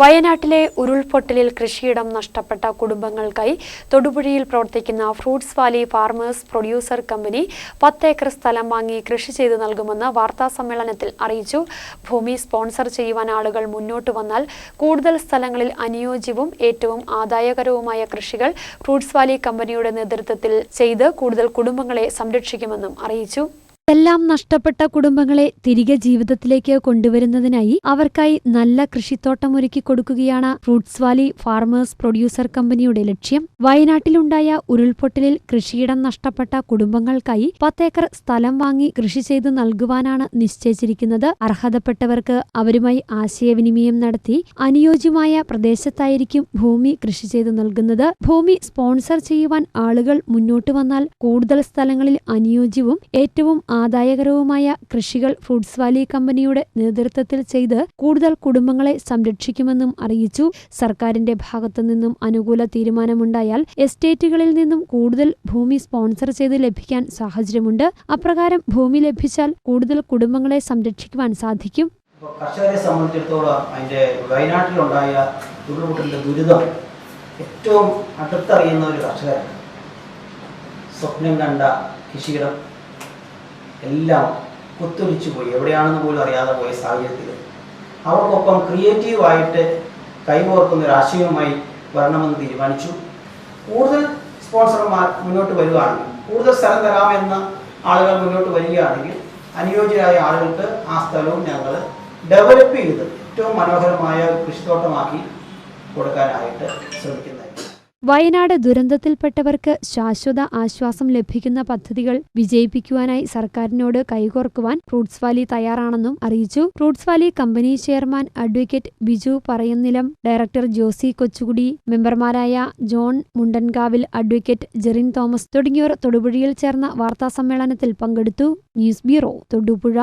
വയനാട്ടിലെ ഉരുൾപൊട്ടലിൽ കൃഷിയിടം നഷ്ടപ്പെട്ട കുടുംബങ്ങൾക്കായി തൊടുപുഴയിൽ പ്രവർത്തിക്കുന്ന fruits valley farmers producer company പത്ത് ഏക്കർ സ്ഥലം വാങ്ങി കൃഷി ചെയ്തു നൽകുമെന്ന് വാർത്താസമ്മേളനത്തിൽ അറിയിച്ചു. ഭൂമി സ്പോൺസർ ചെയ്യുവാൻ ആളുകൾ മുന്നോട്ട് വന്നാൽ കൂടുതൽ സ്ഥലങ്ങളിൽ അനുയോജ്യവും ഏറ്റവും ആദായകരവുമായ കൃഷികൾ ഫ്രൂട്ട്സ് വാലി കമ്പനിയുടെ നേതൃത്വത്തിൽ ചെയ്ത് കൂടുതൽ കുടുംബങ്ങളെ സംരക്ഷിക്കുമെന്നും അറിയിച്ചു. എല്ലാം നഷ്ടപ്പെട്ട കുടുംബങ്ങളെ തിരികെ ജീവിതത്തിലേക്ക് കൊണ്ടുവരുന്നതിനായി അവർക്കായി നല്ല കൃഷിത്തോട്ടം ഒരുക്കി കൊടുക്കുകയാണ് ഫ്രൂട്ട്സ് വാലി ഫാർമേഴ്സ് പ്രൊഡ്യൂസർ കമ്പനിയുടെ ലക്ഷ്യം. വയനാട്ടിലുണ്ടായ ഉരുൾപൊട്ടലിൽ കൃഷിയിടം നഷ്ടപ്പെട്ട കുടുംബങ്ങൾക്കായി പത്തേക്കർ സ്ഥലം വാങ്ങി കൃഷി ചെയ്തു നൽകുവാനാണ് നിശ്ചയിച്ചിരിക്കുന്നത്. അർഹതപ്പെട്ടവർക്ക് അവരുമായി ആശയവിനിമയം നടത്തി അനുയോജ്യമായ പ്രദേശത്തായിരിക്കും ഭൂമി കൃഷി ചെയ്തു നൽകുന്നത്. ഭൂമി സ്പോൺസർ ചെയ്യുവാൻ ആളുകൾ മുന്നോട്ട് വന്നാൽ കൂടുതൽ സ്ഥലങ്ങളിൽ അനുയോജ്യവും ഏറ്റവും ആദായകരവുമായ കൃഷികൾ ഫ്രൂട്ട്സ് വാലി കമ്പനിയുടെ നേതൃത്വത്തിൽ ചെയ്ത് കൂടുതൽ കുടുംബങ്ങളെ സംരക്ഷിക്കുമെന്നും അറിയിച്ചു. സർക്കാരിന്റെ ഭാഗത്തു നിന്നും അനുകൂല തീരുമാനമുണ്ടായാൽ എസ്റ്റേറ്റുകളിൽ നിന്നും കൂടുതൽ ഭൂമി സ്പോൺസർ ചെയ്ത് ലഭിക്കാൻ സാഹചര്യമുണ്ട്. അപ്രകാരം ഭൂമി ലഭിച്ചാൽ കൂടുതൽ കുടുംബങ്ങളെ സംരക്ഷിക്കുവാൻ സാധിക്കും. കർഷകരെ സംബന്ധിച്ചിടത്തോളം അതിന്റെ വയനാട്ടിലുണ്ടായ ഉരുൾപൊട്ടലിന്റെ ദുരിതം ഏറ്റവും അടുത്തറിയുന്ന ഒരു കർഷകരാണ്. സ്വപ്നം കണ്ട കൃഷിയിടം എല്ലാം കുത്തൊലിച്ചു പോയി. എവിടെയാണെന്ന് പോലും അറിയാതെ പോയ സാഹചര്യത്തിൽ. അവർക്കൊപ്പം ക്രിയേറ്റീവായിട്ട് കൈകോർക്കുന്ന ഒരു ആശയവുമായി വരണമെന്ന് തീരുമാനിച്ചു. കൂടുതൽ സ്പോൺസർമാർ മുന്നോട്ട് വരികയാണെങ്കിൽ കൂടുതൽ സ്ഥലം തരാമെന്ന ആളുകൾ മുന്നോട്ട് വരികയാണെങ്കിൽ അനുയോജ്യരായ ആളുകൾക്ക് ആ സ്ഥലവും ഞങ്ങൾ ഡെവലപ്പ് ചെയ്ത് ഏറ്റവും മനോഹരമായ കൃഷിത്തോട്ടമാക്കി കൊടുക്കാനായിട്ട് ശ്രമിക്കുന്നതായിരിക്കും. വയനാട് ദുരന്തത്തിൽപ്പെട്ടവർക്ക് ശാശ്വത ആശ്വാസം ലഭിക്കുന്ന പദ്ധതികൾ വിജയിപ്പിക്കുവാനായി സർക്കാരിനോട് കൈകോർക്കുവാൻ ഫ്രൂട്ട്സ് വാലി തയ്യാറാണെന്നും അറിയിച്ചു. Fruits valley company chairman advocate Biju Parayunnilam director Josy Kochukudy മെമ്പർമാരായ John Mundankavil advocate Jerin Thomas തുടങ്ങിയവർ തൊടുപുഴയിൽ ചേർന്ന വാർത്താസമ്മേളനത്തിൽ പങ്കെടുത്തു. News bureau Thodupuzha.